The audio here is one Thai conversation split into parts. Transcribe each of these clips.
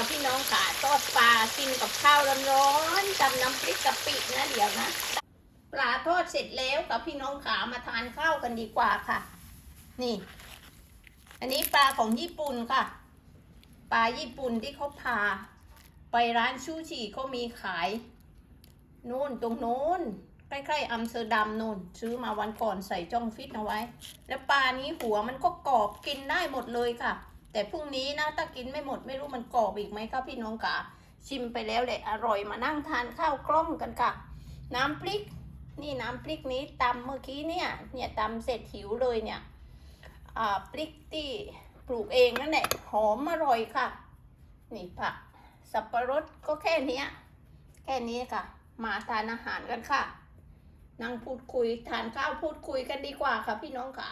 ค่ะพี่น้องค่ะทอดปลากินกับข้าวร้อนๆกับน้ำพริกกะปินะเดี๋ยวนะปลาทอดเสร็จแล้วกับพี่น้องขามาทานข้าวกันดีกว่าค่ะ นี่ อันนี้ปลาของญี่ปุ่นค่ะ ปลาญี่ปุ่นที่เขาพา ไปร้านชูชีเขามีขายนู่นตรงโน้นใกล้ๆอัมสเตอร์ดัมนู่น ซื้อมาวันก่อนใส่จ้องฟิตเอาไว้ แล้วปลานี้หัวมันก็กรอบกินได้หมดเลยค่ะ แต่พรุ่งนี้นะถ้ากินไม่หมดไม่รู้มันกรอบอีกไหมครับพี่น้องกาชิมไปแล้วแหละอร่อยมานั่งทานข้าวกล้องกันค่ะ น้ำพริก นี่น้ำพริกนี้ตำเมื่อกี้เนี่ย เนี่ยตำเสร็จหิวเลยเนี่ยอ่าพริกที่ปลูกเองนั่นแหละหอมอร่อยค่ะ นี่ผักสับปะรดก็แค่นี้แค่นี้ค่ะ มาทานอาหารกันค่ะนั่งพูดคุยทานข้าวพูดคุยกันดีกว่าค่ะพี่น้องค่ะ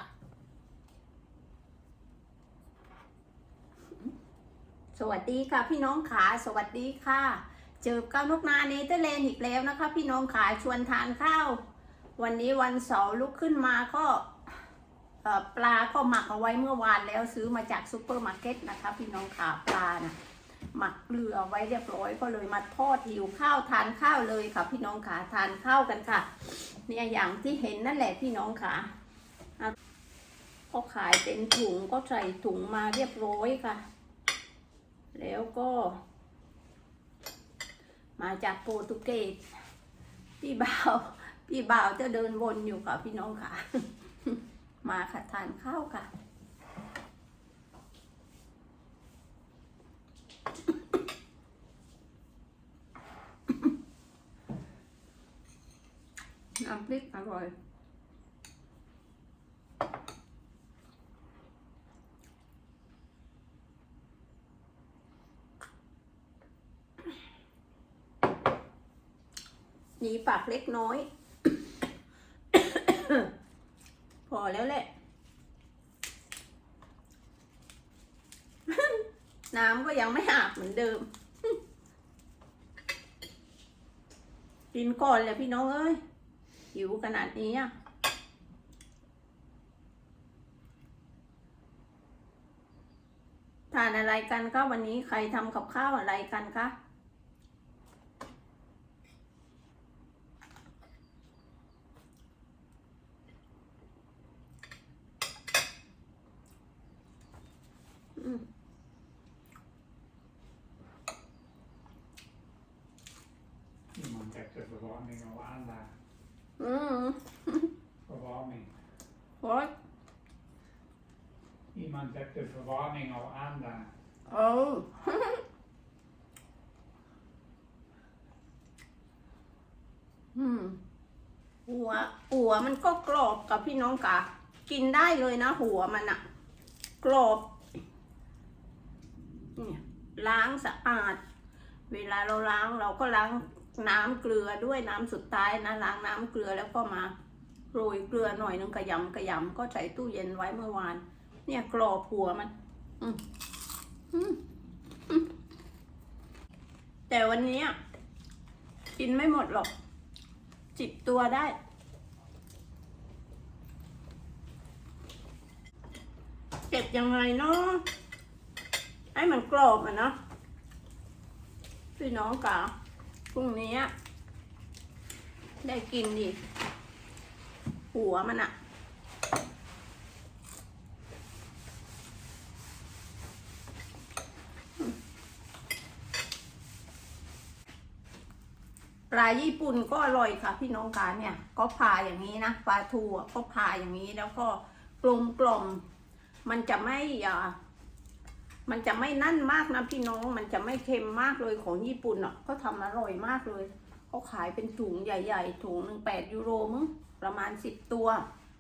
สวัสดีค่ะพี่น้องขาสวัสดีค่ะ เจอก้าวนกนาเนเธอร์แลนด์อีกแล้วนะคะ พี่น้องขาชวนทานข้าว วันนี้วันเสาร์ลุกขึ้นมาก็ปลาก็หมักเอาไว้เมื่อวานแล้วซื้อมาจากซูเปอร์มาร์เก็ตนะคะ พี่น้องขาปลานะหมักเกลือเอาไว้เรียบร้อยก็เลยมาทอดหิวข้าวทานข้าวเลยค่ะ พี่น้องขาทานข้าวกันค่ะ เนี่ยอย่างที่เห็นนั่นแหละพี่น้องขาเขาขายเป็นถุงก็ใส่ถุงมาเรียบร้อยค่ะ แล้วก็ มาจากโปรตุเกสพี่บ่าวพี่บ่าวจะเดินวนอยู่ค่ะพี่น้องค่ะ มาค่ะทานข้าวค่ะน้ำพริกอร่อย นี่ปากเล็กน้อย พอแล้วแหละ น้ำก็ยังไม่อาบเหมือนเดิม กินก่อนเลยพี่น้องเอ้ย หิวขนาดนี้อะทานอะไรกันคะวันนี้ใครทำกับข้าวอะไรกันคะ ม Verwarming. โอ้ย Iemand heeft de verwarming al aanlaag. โอ้อืมหัวหัวมันก็กรอบกับพี่น้องกะกินได้เลยนะ หัวมันอะกรอบ ล้างสะอาด เวลาเราล้างเราก็ล้างน้ำเกลือด้วยน้ำสุดท้ายนะล้างน้ำเกลือแล้วก็มาโรยเกลือหน่อยนึงกระยำกระยำก็ใส่ตู้เย็นไว้เมื่อวาน เนี่ยกรอบหัวมันแต่วันนี้อะกินไม่หมดหรอก จิบตัวได้ เก็บยังไงเนาะ ให้มันกรอบอะเนาะพี่น้องกาพรุ่งนี้ได้กินดิหัวมันอะปลาญี่ปุ่นก็อร่อยค่ะพี่น้องกาเนี่ย ก็พาอย่างนี้นะปลาทูก็พาอย่างนี้แล้วก็กลมกล่อมมันจะไม่อ่า มันจะไม่นั่นมากนะพี่น้อง มันจะไม่เค็มมากเลยของญี่ปุ่นอะเขาทำอร่อยมากเลย เขาขายเป็นถุงใหญ่ ๆ ถุงหนึ่งแปดยูโรมั้ง ประมาณสิบตัว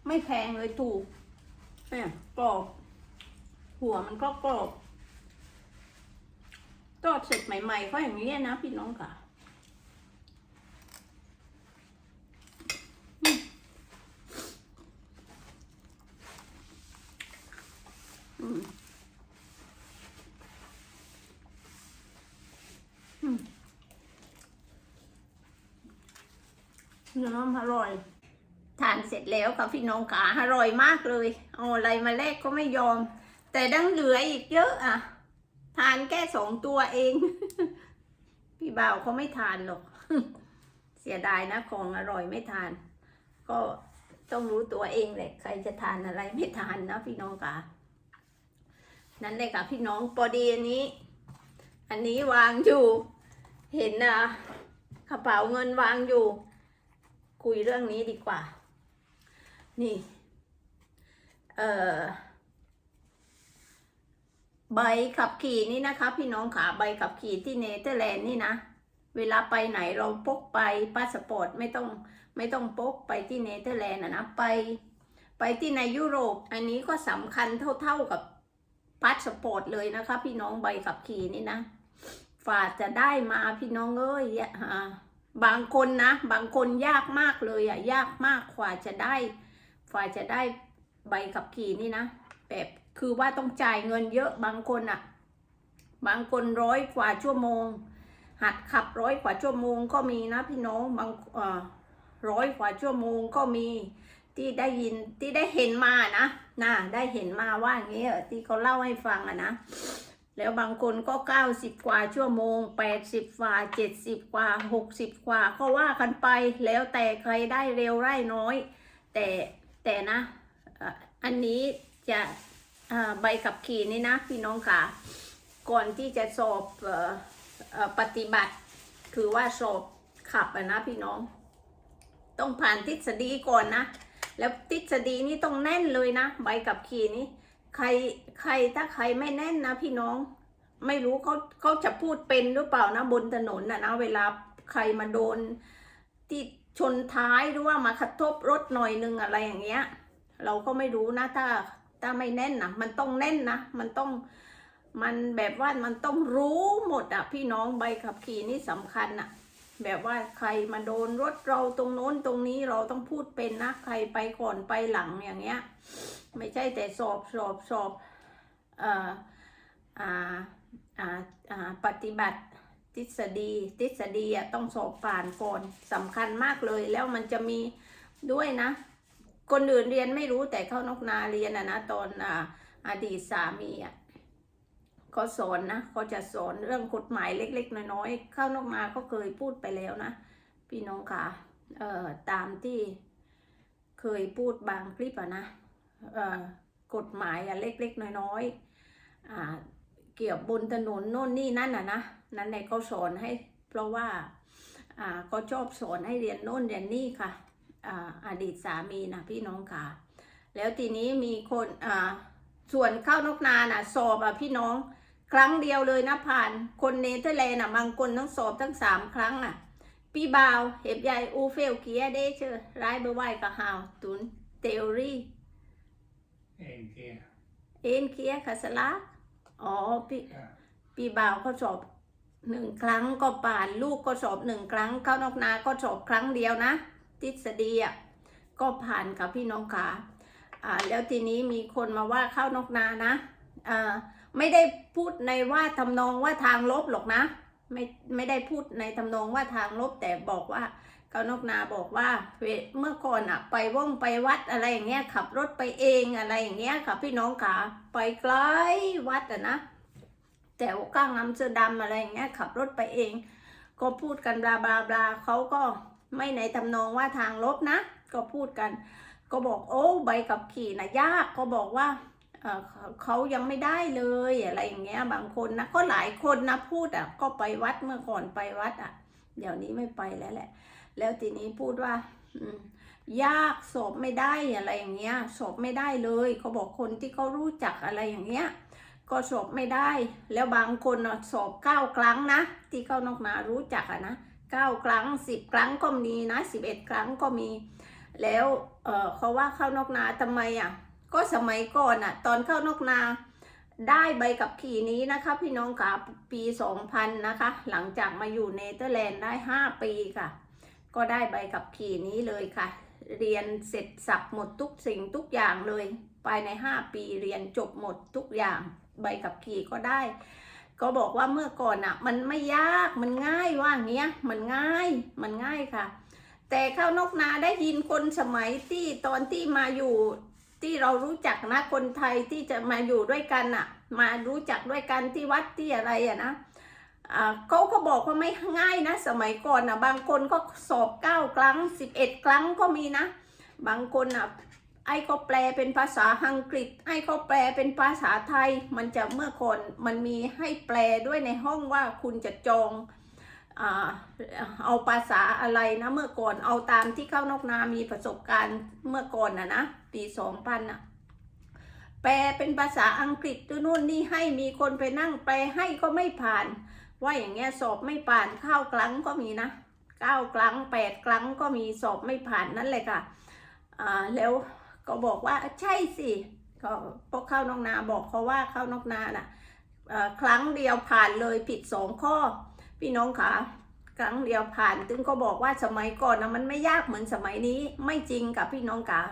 ไม่แพงเลยถูกเนี่ยกรอบ หัวมันก็กรอบทอดเสร็จใหม่ๆก็อย่างนี้นะพี่น้องค่ะอืม น้อมันอร่อย ทานเสร็จแล้วค่ะพี่น้องขาอร่อยมากเลยเอาอะไรมาแลกก็ไม่ยอม แต่ดังเหลืออีกเยอะอะ ทานแค่สองตัวเอง พี่บ่าวเขาไม่ทานหรอก เสียดายนะของอร่อยไม่ทาน ก็ต้องรู้ตัวเองแหละใครจะทานอะไรไม่ทานนะพี่น้องค่ะนั่นเลยค่ะพี่น้องพอดีอันนี้ อันนี้วางอยู่ เห็นนะกระเป๋าเงินวางอยู่ คุยเรื่องนี้ดีกว่า นี่ เอ่อ ใบขับขี่นี่นะคะ พี่น้องขาใบขับขี่ที่เนเธอร์แลนด์นี่นะ เวลาไปไหนเราพกไปพาสปอร์ตไม่ต้องไม่ต้องพกไปที่เนเธอร์แลนด์นะนะไป ไปที่ในยุโรป อันนี้ก็สำคัญเท่าๆกับพาสปอร์ตเลยนะคะ พี่น้องใบขับขี่นี่นะฝาจะได้มาพี่น้องเอ้ยอ่า บางคนนะ บางคนยากมากเลยอะยากมากกว่าจะได้ฝ่าจะได้ใบขับขี่นี่นะแบบคือว่าต้องจ่ายเงินเยอะบางคนอะบางคนร้อยกว่าชั่วโมง หัดขับร้อยกว่าชั่วโมงก็มีนะพี่น้องบางร้อยกว่าชั่วโมงก็มีที่ได้ยินที่ได้เห็นมานะนะได้เห็นมาว่าอย่างนี้ที่เขาเล่าให้ฟังอะนะ แล้วบางคนก็เก้าสิบกว่าชั่วโมงแปดสิบกว่าเจ็ดสิบกว่าหกสิบกว่า ก็ว่ากันไปแล้วแต่ใครได้เร็วได้น้อย แต่แต่นะอันนี้จะใบขับขี่นี่นะพี่น้องค่ะ ก่อนที่จะสอบออปฏิบัติ คือว่าสอบขับนะพี่น้อง ต้องผ่านทฤษฎีก่อนนะ แล้วทฤษฎีนี่ต้องแน่นเลยนะ ใบขับขี่นี้ ใครใครถ้าใครไม่แน่นนะพี่น้อง ไม่รู้เขาเขาจะพูดเป็นหรือเปล่านะบนถนนนะนะเวลาใครมาโดนที่ชนท้ายหรือว่ามาขัดทบรถหน่อยนึงอะไรอย่างเงี้ย เราก็ไม่รู้นะถ้าถ้าไม่แน่นนะมันต้องแน่นนะมันต้องมันแบบว่ามันต้องรู้หมดอะ พี่น้องใบขับขี่นี่สำคัญอะ แบบว่าใครมาโดนรถเราตรงโน้นตรงนี้เราต้องพูดเป็นนะใครไปก่อนไปหลังอย่างเงี้ย ไม่ใช่แต่สอบสอบสอบออปฏิบัติทฤษฎีทฤษฎีต้องสอบผ่านก่อนสำคัญมากเลยแล้วมันจะมีด้วยนะ คนอื่นเรียนไม่รู้แต่เข้านกนาเรียนอะนะตอนออดีตสามีอะเขาสอนนะเขาจะสอนเรื่องกฎหมายเล็ก ๆ น้อยๆเข้านกมาก็เคยพูดไปแล้วนะ พี่น้องค่ะเอ่อตามที่เคยพูดบางคลิปอะนะ กฎหมายอะเล็กๆ น้อยๆเกี่ยวบนถนนโน่นนี่นั่นอะนะนั้นในเขาสอนให้เพราะว่าอ่าเขาชอบสอนให้เรียนโน่นเรียนนี่ค่ะออดีตสามีนะพี่น้องค่ะ แล้วทีนี้มีคนส่วนเข้านกนานะสอบอะพี่น้องครั้งเดียวเลยนะผ่านคนเนเธอร์แลนด์อะบางคนต้องสอบทั้งสามครั้งอะพี่บาวเห็บใหญ่อูเฟลเกียเดเชอร์ร้ายเบอร์ไวกับฮาวตุนเทอรี่ เอ็นเคียคาสลาอ๋อพี่ Ja. พี่บาวเขาสอบหนึ่งครั้งก็ผ่านลูกก็สอบหนึ่งครั้ง เข้านอกนาก็สอบครั้งเดียวนะทฤษฎีอะก็ผ่านกับพี่น้องขาอ่าแล้วทีนี้มีคนมาว่าเข้านอกนานะอ่าไม่ได้พูดในว่าทำนองว่าทางลบหรอกนะ ไม่ไม่ได้พูดในทำนองว่าทางลบแต่บอกว่า เขานอกนาบอกว่าเมื่อก่อนอะไปว่องไปวัดอะไรอย่างเงี้ยขับรถไปเองอะไรอย่างเงี้ยค่ะพี่น้องขาไปไกลวัดอะนะแต่ก้างอัมสเตอร์ดัมอะไรอย่างเงี้ยขับรถไปเอง ก็พูดกันบลาบลาบลาเขาก็ไม่ในทำนองว่าทางลบนะ ก็พูดกัน ก็บอกโอ้ใบขับขี่นะยากก็บอกว่าเขาเขายังไม่ได้เลยอะไรอย่างเงี้ยบางคนนะก็หลายคนนะพูดอะก็ไปวัดเมื่อก่อนไปวัดอะเดี๋ยวนี้ไม่ไปแล้วแหละ แล้วทีนี้พูดว่ายากสอบไม่ได้อะไรอย่างเงี้ยสอบไม่ได้เลยเขาบอกคนที่เขารู้จักอะไรอย่างเงี้ยก็สอบไม่ได้ แล้วบางคนสอบเก้าครั้งนะที่เขานอกมารู้จักอะนะเก้าครั้งสิบครั้งก็มีนะสิบเอ็ดครั้งก็มี แล้วเออเขาว่าเข้านอกนาทำไมอะก็สมัยก่อนอะตอนเข้านอกนาได้ใบกับขี่นี้นะคะ พี่น้องค่ะปีสองพันนะคะ หลังจากมาอยู่เนเธอร์แลนด์ได้ห้าปีค่ะ ก็ได้ใบกับขี่นี้เลยค่ะ เรียนเสร็จสับหมดทุกสิ่งทุกอย่างเลย ภายใน 5 ปีเรียนจบหมดทุกอย่างใบกับขี่ก็ได้ ก็บอกว่าเมื่อก่อนอะ มันไม่ยากมันง่ายว่างเงี้ยมันง่ายมันง่ายค่ะ แต่ข้าวนกนาได้ยินคนสมัยที่ตอนที่มาอยู่ที่เรารู้จักนะคนไทยที่จะมาอยู่ด้วยกันอะมารู้จักด้วยกันที่วัดที่อะไรอะนะ เขาก็บอกว่าไม่ง่ายนะ สมัยก่อนอะบางคนก็สอบเก้าครั้งสิบเอ็ดครั้งก็มีนะ บางคนอะไอ้ก็แปลเป็นภาษาอังกฤษ ไอ้ก็แปลเป็นภาษาไทย มันจะเมื่อก่อนมันมีให้แปลด้วยในห้องว่าคุณจะจองอเอาภาษาอะไรนะเมื่อก่อนเอาตามที่เข้านอกนามีประสบการณ์เมื่อก่อนนะนะปีสองพันอะแปลเป็นภาษาอังกฤษตัวนู่นนี่ให้มีคนไปนั่งแปลให้ก็ไม่ผ่าน ว่าอย่างเงี้ยสอบไม่ผ่านเข้าครั้งก็มีนะเก้าครั้งแปดครั้งก็มีสอบไม่ผ่านนั่นเลยค่ะอ่าแล้วก็บอกว่าใช่สิก็พวกเข้านอกนาบอกเขาว่าเข้านอกนาน่ะครั้งเดียวผ่านเลยผิดสองข้อ พี่น้องคะครั้งเดียวผ่านตึงก็บอกว่าสมัยก่อนนะมันไม่ยากเหมือนสมัยนี้ไม่จริงกับพี่น้องคะ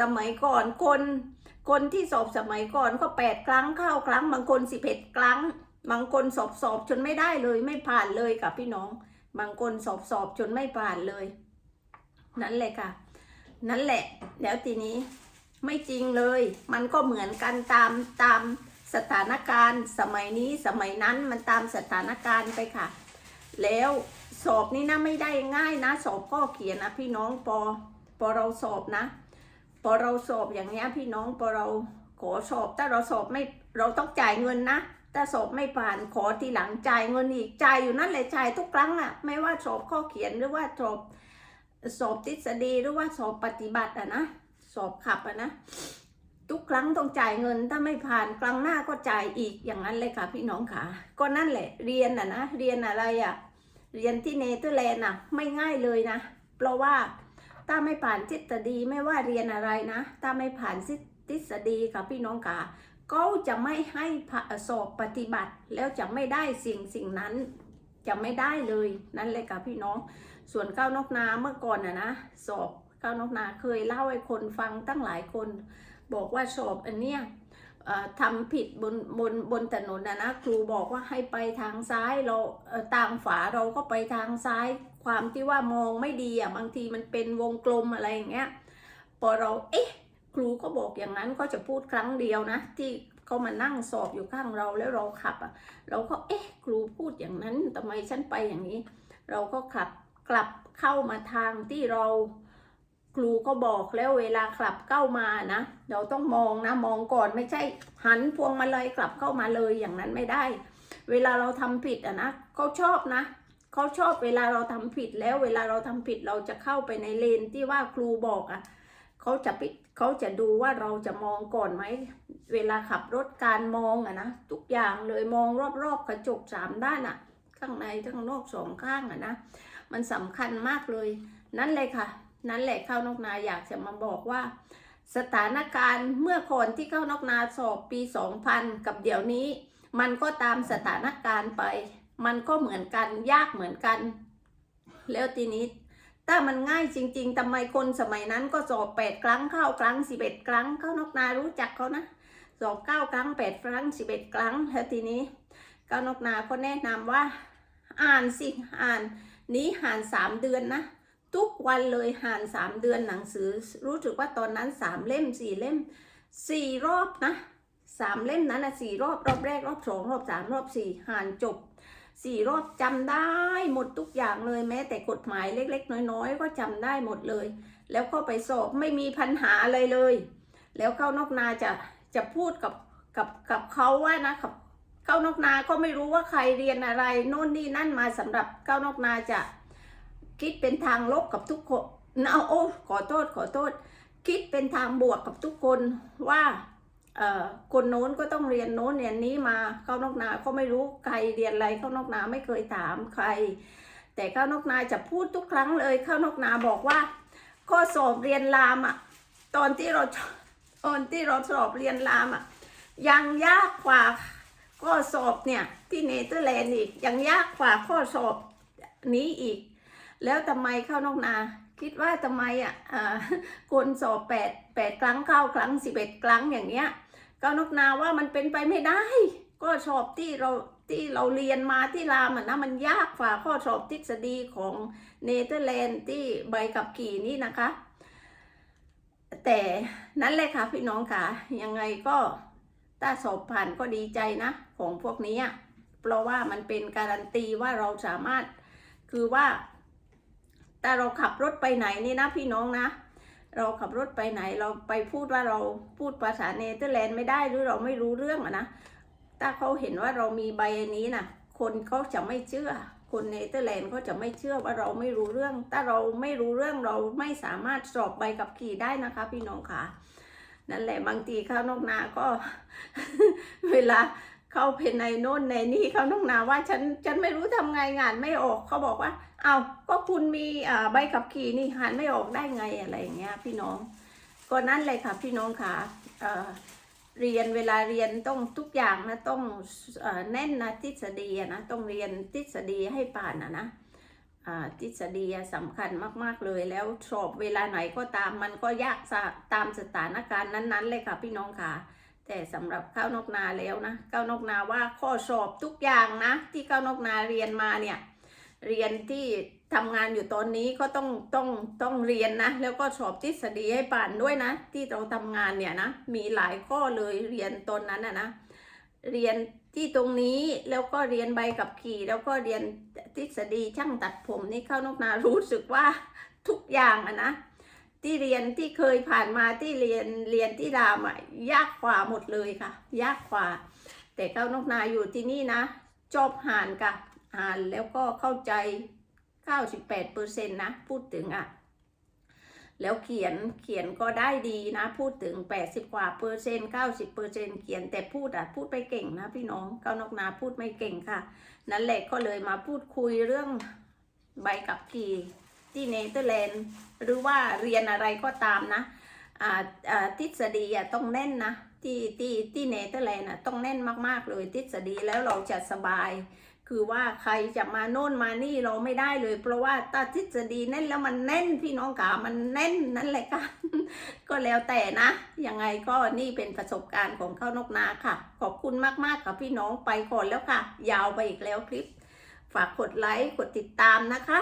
สมัยก่อนคน คนที่สอบสมัยก่อนก็แปดครั้งเข้าครั้งบางคนสิบเอ็ดครั้ง บางคนสอบสอบจนไม่ได้เลย ไม่ผ่านเลยกับพี่น้อง บางคนสอบสอบจนไม่ผ่านเลย นั่นแหละค่ะ นั่นแหละ แล้วทีนี้ไม่จริงเลย มันก็เหมือนกันตามตามสถานการณ์สมัยนี้สมัยนั้นมันตามสถานการณ์ไปค่ะ แล้วสอบนี่นะไม่ได้ง่ายนะ สอบข้อเขียนนะพี่น้องปอปอเราสอบนะปอเราสอบอย่างเงี้ยพี่น้องปอเราขอสอบถ้าเราสอบไม่เราต้องจ่ายเงินนะ ถ้าสอบไม่ผ่านขอทีหลังจ่ายเงินอีกจ่ายอยู่นั่นแหละจ่ายทุกครั้งอะไม่ว่าสอบข้อเขียนหรือว่าสอบสอบทฤษฎีหรือว่าสอบปฏิบัติอะนะสอบขับอะนะทุกครั้งต้องจ่ายเงินถ้าไม่ผ่านครั้งหน้าก็จ่ายอีกอย่างนั้นเลยค่ะพี่น้องค่ะ ก็นั่นแหละเรียนอะนะเรียนอะไรอะเรียนที่เนเธอร์แลนด์อะไม่ง่ายเลยนะ เพราะว่าถ้าไม่ผ่านทฤษฎีไม่ว่าเรียนอะไรนะ ถ้าไม่ผ่านทฤษฎีค่ะพี่น้องค่ะ ก็จะไม่ให้สอบปฏิบัติ แล้วจะไม่ได้สิ่งสิ่งนั้น จะไม่ได้เลยนั่นเลยค่ะพี่น้อง ส่วนก้าวนกนาเมื่อก่อนนะนะสอบก้าวนกนาเคยเล่าให้คนฟังตั้งหลายคน บอกว่าสอบอันเนี้ยทำผิดบนบนบนถนนนะนะครูบอกว่าให้ไปทางซ้ายเราต่างฝาเราก็ไปทางซ้าย ความที่ว่ามองไม่ดีอะบางทีมันเป็นวงกลมอะไรอย่างเงี้ยพอเราเอ๊ะ ครูก็บอกอย่างนั้นก็จะพูดครั้งเดียวนะ ที่เขามานั่งสอบอยู่ข้างเราแล้วเราขับอะเราก็เอ๊ะครูพูดอย่างนั้นทำไมฉันไปอย่างนี้ เราก็ขับกลับเข้ามาทางที่เราครูก็บอกแล้วเวลากลับเข้ามานะเราต้องมองนะมองก่อนไม่ใช่หันพวงมาเลยกลับเข้ามาเลยอย่างนั้นไม่ได้ เวลาเราทำผิดอะนะเขาชอบนะเขาชอบเวลาเราทำผิดแล้วเวลาเราทำผิดเราจะเข้าไปในเลนที่ว่าครูบอกอะเขาจะปิด เขาจะดูว่าเราจะมองก่อนไหม เวลาขับรถการมองอะนะทุกอย่างเลยมองรอบๆกระจกสามด้านอะข้างในข้างนอกสองข้างอะนะมันสำคัญมากเลย นั่นเลยค่ะ นั่นแหละข้าวนกนาอยากจะมาบอกว่า สถานการณ์เมื่อก่อนที่เข้านกนาสอบปี 2000 กับเดี๋ยวนี้ มันก็ตามสถานการณ์ไป มันก็เหมือนกันยากเหมือนกัน แล้วทีนี้ ถ้ามันง่ายจริง ๆทำไมคนสมัยนั้นก็สอบแปดครั้งเข้าครั้งสิบเอ็ดครั้งเข้านกนารู้จักเขานะสอบเก้าครั้งแปดครั้งสิบเอ็ดครั้งแล้วทีนี้ก้านกนาก็แนะนำว่า อ่านสิอ่านนี้อ่านสามเดือนนะทุกวันเลยอ่านสามเดือนหนังสือ รู้สึกว่าตอนนั้นสามเล่มสี่เล่มสี่รอบนะสามเล่มนั้นนะสี่รอบรอบแรกรอบสองรอบสามรอบสี่อ่านจบ สี่รอบจำได้หมดทุกอย่างเลยแม้แต่กฎหมายเล็ก ๆ น้อย ๆ ก็จำได้หมดเลย แล้วก็ไปสอบไม่มีปัญหาอะไรเลย แล้วเข้านอกนาจะจะพูดกับกับกับเขาว่านะครับเข้านอกนาก็ไม่รู้ว่าใครเรียนอะไรโน่นนี่นั่นมาสำหรับเข้านอกนาจะคิดเป็นทางลบกับทุกคนเอาโอ้ขอโทษขอโทษ คิดเป็นทางบวกกับทุกคนว่า คนโน้นก็ต้องเรียนโน้นเรียนนี้มาเข้านอกนาก็ไม่รู้ใครเรียนอะไรเข้านอกนาไม่เคยถามใคร แต่เข้านอกนาจะพูดทุกครั้งเลยเข้านอกนาบอกว่า ข้อสอบเรียนรามอะตอนที่เราตอนที่เราสอบเรียนรามอะยังยากกว่าข้อสอบเนี่ยที่เนเธอร์แลนด์อีกยังยากกว่าข้อสอบนี้อีก แล้วทำไมเข้านอกนา คิดว่าทำไมอะอ่าคนสอบแปดแปดครั้งเข้าครั้งสิบเอ็ดครั้งอย่างเงี้ย ก็นกนาว่ามันเป็นไปไม่ได้ ก็สอบที่เราที่เราเรียนมาที่รามอะนะมันยากกว่าข้อสอบทฤษฎีของเนเธอร์แลนด์ที่ใบกับขี่นี่นะคะ แต่นั่นแหละค่ะพี่น้องค่ะ ยังไงก็ถ้าสอบผ่านก็ดีใจนะของพวกนี้ เพราะว่ามันเป็นการันตีว่าเราสามารถคือว่าถ้าเราขับรถไปไหนนี่นะพี่น้องนะ เราขับรถไปไหนเราไปพูดว่าเราพูดภาษาเนเธอร์แลนด์ไม่ได้หรือเราไม่รู้เรื่องอะนะถ้าเขาเห็นว่าเรามีใบนนี้นะคนเขาจะไม่เชื่อ คนเนเธอร์แลนด์เขาจะไม่เชื่อว่าเราไม่รู้เรื่อง ถ้าเราไม่รู้เรื่องเราไม่สามารถสอบใบขับขี่ได้นะคะ พี่น้องค่ะนั่นแหละบางทีข้าวนอกนาก็ เวลา เข้าเพนในโน่นในนี่เขาวนอกนาว่าฉันฉันไม่รู้ทำไงงานไม่ออกเขาบอกว่า เอาก็คุณมีใบขับขี่นี่หันไม่ออกได้ไงอะไรอย่างเงี้ยพี่น้องก็นั่นเลยค่ะพี่น้องค่ะเเรียนเวลาเรียนต้องทุกอย่างนะต้องอแน่นนะทฤษฎีนะต้องเรียนทฤษฎีให้ผ่านนะนะทฤษฎีสำคัญมาก ๆ เลยแล้วสอบเวลาไหนก็ตามมันก็ยากตามสถานการณ์นั้น ๆ เลยค่ะพี่น้องค่ะ แต่สำหรับข้าวนกนาแล้วนะข้าวนกนาว่าข้อสอบทุกอย่างนะ ที่ข้าวนกนาเรียนมาเนี่ยเรียนที่ทำงานอยู่ตอนนี้ก็ต้องต้องต้องเรียนนะ แล้วก็สอบทฤษฎีให้ผ่านด้วยนะ ที่เราทำงานเนี่ยนะมีหลายข้อเลยเรียนตอนนั้นนะนะเรียนที่ตรงนี้แล้วก็เรียนใบกับขี่ แล้วก็เรียนทฤษฎีช่างตัดผมนี่เข้านกนารู้สึกว่าทุกอย่างอะนะ ที่เรียนที่เคยผ่านมาที่เรียนเรียนที่รามอะยากกว่าหมดเลยค่ะ ยากกว่า แต่เข้านกนาอยู่ที่นี่นะจบหานค่ะอ่านแล้วก็เข้าใจ 98%นะพูดถึงอะแล้วเขียนเขียนก็ได้ดีนะ พูดถึง 80 กว่าเปอร์เซ็นต์90เปอร์เซ็นต์เขียนแต่พูดอะพูดไม่เก่งนะพี่น้องเก้านกนาพูดไม่เก่งค่ะ นั่นแหละก็เลยมาพูดคุยเรื่องใบกับขี่ ที่เนเธอร์แลนด์หรือว่าเรียนอะไรก็ตามนะทฤษฎีต้องแน่นนะที่ที่ที่เนเธอร์แลนด์ต้องแน่นมากๆเลยทฤษฎีแล้วเราจะสบาย คือว่าใครจะมาโน่นมานี่เราไม่ได้เลย เพราะว่าถ้าทฤษฎีแน่นแล้วมันแน่นพี่น้องขามันแน่นนั่นแหละค่ะก็แล้วแต่นะยังไงก็นี่เป็นประสบการณ์ของข้าวนกนาค่ะ ขอบคุณมากๆค่ะพี่น้องไปก่อนแล้วค่ะ ยาวไปอีกแล้วคลิป ฝากกดไลค์กดติดตามนะคะ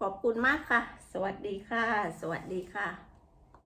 ขอบคุณมากค่ะ สวัสดีค่ะ สวัสดีค่ะ